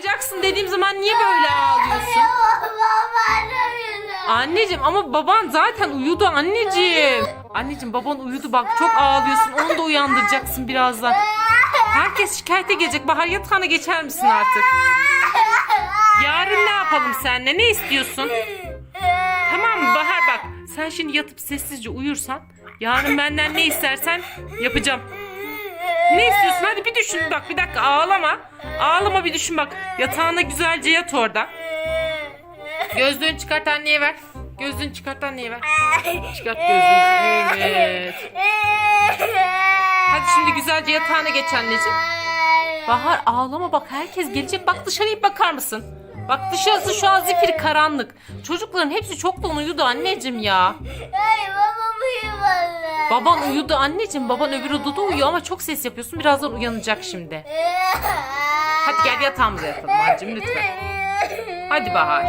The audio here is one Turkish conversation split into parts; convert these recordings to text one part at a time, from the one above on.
uyuyacaksın dediğim zaman niye böyle ağlıyorsun? Anneciğim ama baban zaten uyudu anneciğim. Anneciğim baban uyudu bak çok ağlıyorsun. Onu da uyandıracaksın birazdan. Herkes şikayete gelecek. Bahar yatağına geçer misin artık? Yarın ne yapalım seninle? Ne istiyorsun? Tamam mı Bahar bak. Sen şimdi yatıp sessizce uyursan yarın benden ne istersen yapacağım. Ne istiyorsun? Hadi bir düşün bak bir dakika ağlama. Ağlama bir düşün bak. Yatağına güzelce yat orada. Gözlüğünü çıkart anneye ver. Gözlüğünü çıkart anneye ver. Çıkart gözlüğünü. Evet. Hadi şimdi güzelce yatağına geç anneciğim. Bahar ağlama bak herkes gelecek. Bak dışarıya bakar mısın? Bak dışarısı şu an zifiri karanlık. Çocukların hepsi çoktan uyudu anneciğim ya. Baban uyudu anneciğim. Baban öbür odada uyuyor ama çok ses yapıyorsun. Birazdan uyanacak şimdi. Hadi gel yatağımıza yatalım anneciğim lütfen. Hadi Bahar.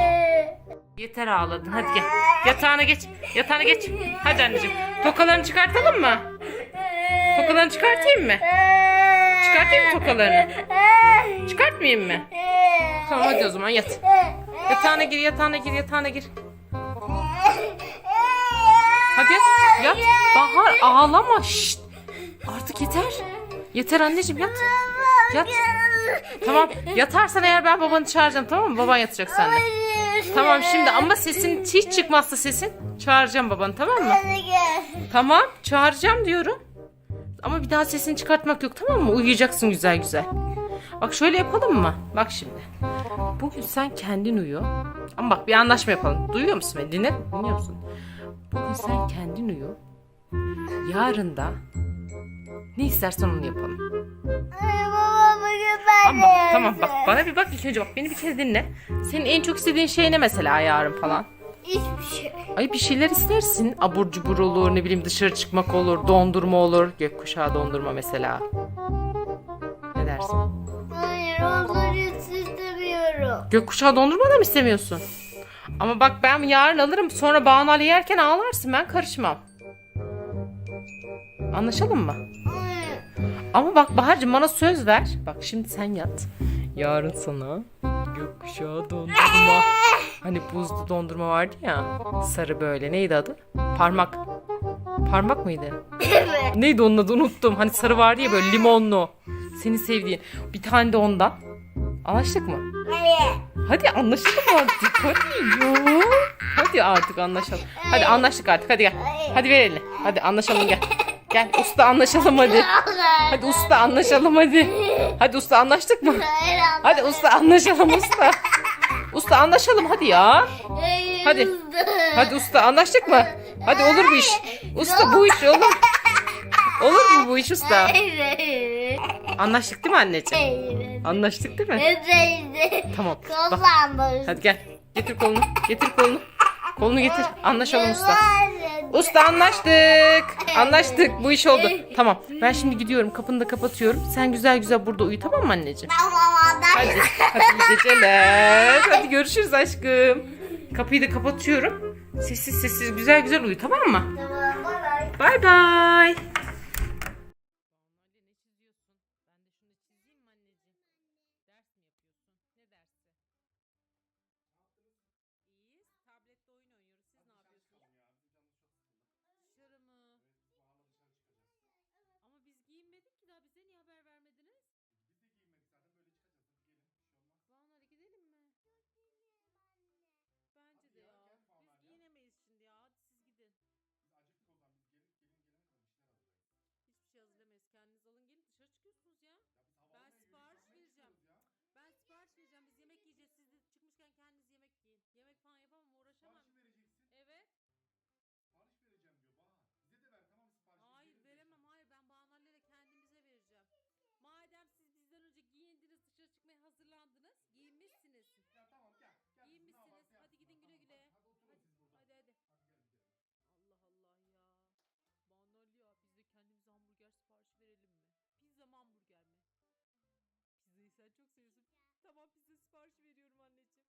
Yeter ağladın. Hadi gel. Yatağına geç. Yatağına geç. Hadi anneciğim. Tokalarını çıkartalım mı? Tokalarını çıkartayım mı? Çıkartayım mı tokalarını? Çıkartmayayım mı? Tamam hadi o zaman yat. Yatağına gir, yatağına gir, yatağına gir. Yat. Bahar ağlama. Şşt. Artık yeter. Yeter anneciğim yat. Yat. Tamam. Yatarsan eğer ben babanı çağıracağım tamam mı? Baban yatacak seninle. Tamam şimdi ama sesin hiç çıkmazsa sesin çağıracağım babanı tamam mı? Tamam çağıracağım diyorum. Ama bir daha sesini çıkartmak yok tamam mı? Uyuyacaksın güzel güzel. Bak şöyle yapalım mı? Bak şimdi. Bugün sen kendin uyu. Ama bak bir anlaşma yapalım. Duyuyor musun beni? Dinle. Dinliyor musun? Bugün sen kendin uyu. Yarın da ne istersen onu yapalım. Ama bak, tamam bak bana bir bak ilk önce bak beni bir kez dinle. Senin en çok istediğin şey ne mesela yarın falan? Hiçbir şey. Ay bir şeyler istersin. Abur cubur olur, ne bileyim dışarı çıkmak olur, dondurma olur. Gökkuşağı dondurma mesela. Ne dersin? Hayır onları istemiyorum. Gökkuşağı dondurma da mı istemiyorsun? Ama bak ben yarın alırım. Sonra Banu Ali yerken ağlarsın. Ben karışmam. Anlaşalım mı? Ama bak Bahar'cığım bana söz ver. Bak şimdi sen yat. Yarın sana gökkuşağı dondurma. Hani buzlu dondurma vardı ya. Sarı böyle. Neydi adı? Parmak. Parmak mıydı? Neydi onun adı unuttum. Hani sarı vardı ya böyle limonlu. Senin sevdiğin. Bir tane de ondan. Anlaştık mı? Hayır. Hadi anlaşalım artık. Hadi ya. Hadi artık anlaşalım. Hadi anlaştık artık. Hadi gel. Hadi ver elini. Hadi anlaşalım gel. Gel usta anlaşalım hadi. Hadi usta anlaşalım hadi. Hadi usta anlaştık mı? Hadi usta anlaşalım usta. Usta anlaşalım hadi ya. Hadi. Hadi usta anlaştık mı? Hadi olur bu iş. Usta bu iş olur. Olur mu bu iş usta? Anlaştık değil mi anneciğim? Hayır. Anlaştık değil mi? Evet. Tamam. Bak, Kullanmış. hadi gel. Getir kolunu. Getir kolunu. Kolunu getir. Anlaşalım usta. Usta anlaştık. Anlaştık. Bu iş oldu. Tamam. Ben şimdi gidiyorum. Kapını da kapatıyorum. Sen güzel güzel burada uyu tamam mı anneciğim? Tamam Hadi. Hadi iyi geceler. Hadi görüşürüz aşkım. Kapıyı da kapatıyorum. Sessiz sessiz güzel güzel uyu tamam mı? Tamam. Bye bye. Bay bay. Ama biz giyinmedik ki daha bize niye haber vermediniz? Lan hadi gidelim mi? Bence de ya. Biz giyinemeyiz şimdi ya. Hadi siz gidin. Hiçbir şey hazırlamayız. Kendiniz alın gelin dışarı çıkıyorsunuz ya. Ben sipariş vereceğim. Ben sipariş vereceğim. Biz yemek yiyeceğiz. Siz de çıkmışken kendiniz yemek yiyin. Yemek falan yapamam uğraşamam. Evet. Hayır veremem. Hayır ben Banaller'e kendimize vereceğim. Madem siz bizden önce giyindiniz dışarı çıkmaya hazırlandınız. Giyinmişsiniz. Giyinmişsiniz. Hadi gidin güle güle. Hadi hadi hadi. Allah Allah ya. Banal ya biz de kendimize hamburger sipariş verelim mi? Pizza mı hamburger mi? Pizzayı sen çok seviyorsun. Tamam pizza sipariş veriyorum anneciğim.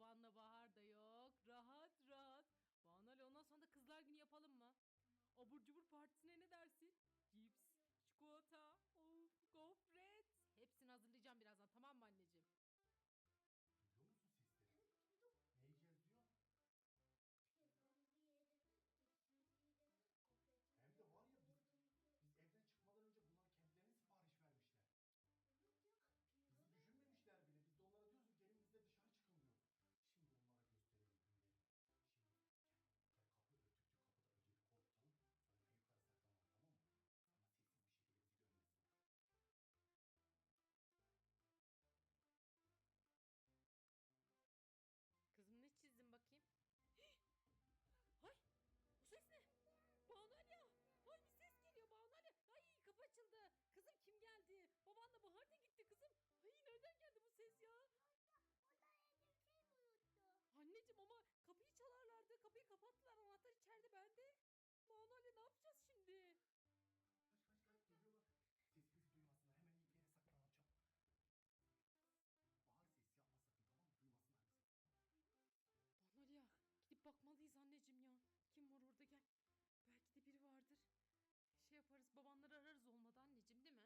Babanla Bahar da yok. Rahat rahat. Banal ondan sonra da kızlar günü yapalım mı? Abur cubur partisine ne dersin? Cips, çikolata, ses ya. Anneciğim ama kapıyı çalarlardı. Kapıyı kapattılar. Anahtar içeride bende. Banu Ali ne yapacağız şimdi? Kaç kaç kaç geliyorlar. Sessiz duymasınlar. Hemen bir yere saklanalım çabuk. Bahar ses yapma sakın tamam mı? Duymasınlar bizi. Banu Ali ya gidip bakmalıyız anneciğim ya. Kim var orada gel. Belki de biri vardır. Şey yaparız babanları ararız olmadı anneciğim değil mi?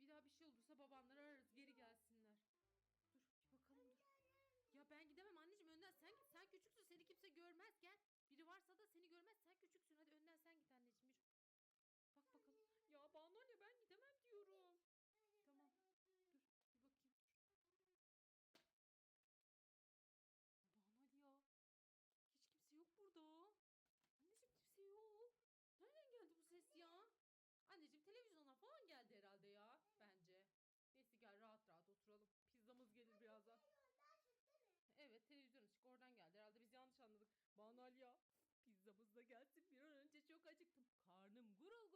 Bir daha bir şey olursa babanları ararız oradan geldi. Herhalde biz yanlış anladık. Banalya pizzamız da gelsin bir an önce çok acıktım. Karnım gurul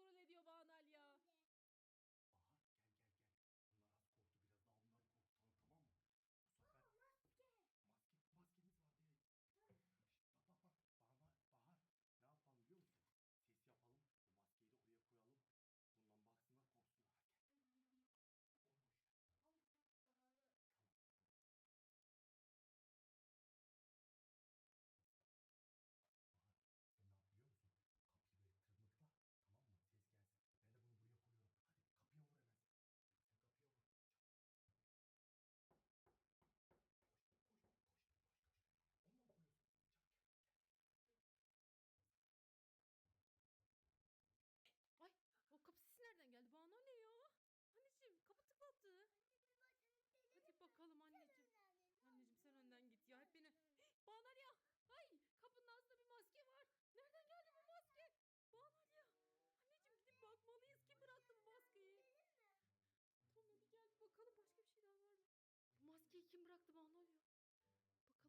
Çiçeği kim bıraktı Banolya?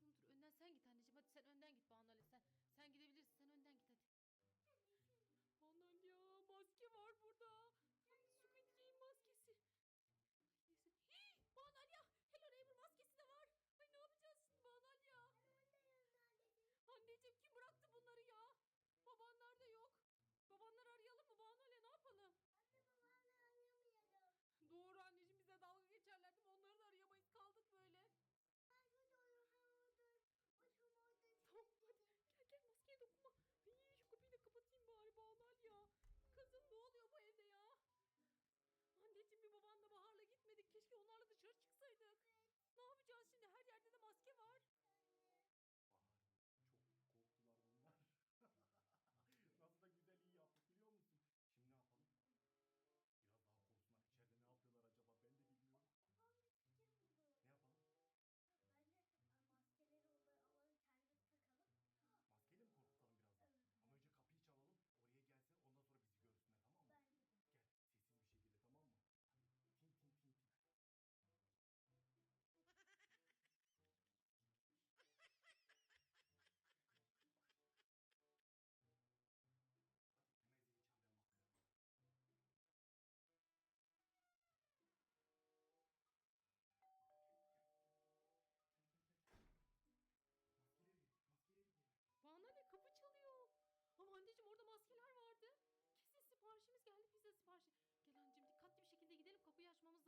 Bakalım dur önden sen git anneciğim. Hadi sen önden git Banolya sen. Sen gidebilirsin sen önden git hadi. Banolya maske var burada.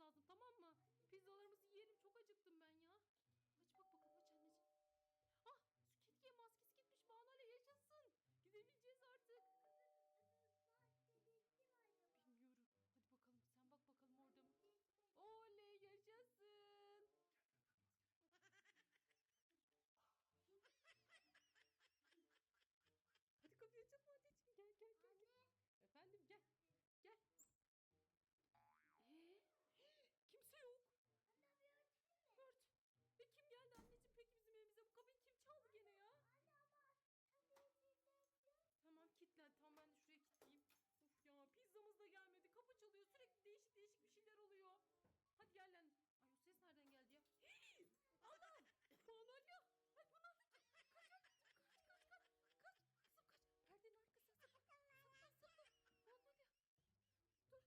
lazım tamam mı? Pizzalarımızı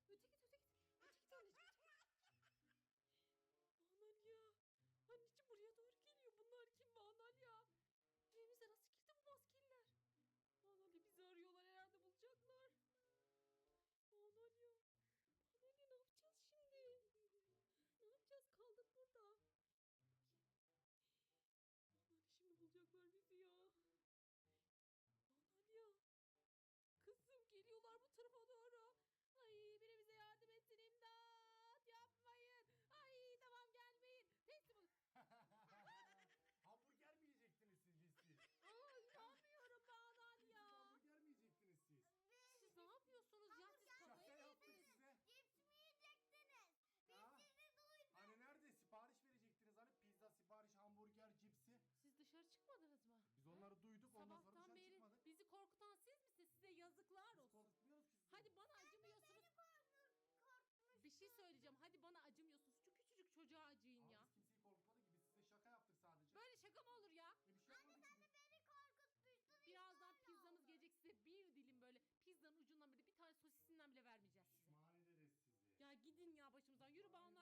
왜 티켓을 acıyın ya. biz kimseyi korkutmadık ki biz size şaka yaptık sadece. Böyle şaka mı olur ya? E bir şey yapmadık ki biz. Beni korkutmuştun. Birazdan pizzanız gelecek size bir dilim böyle pizzanın ucundan böyle bir tane sosisinden bile vermeyeceğiz size. Pişman ederiz sizi. Ya gidin ya başımızdan. Yürü Banu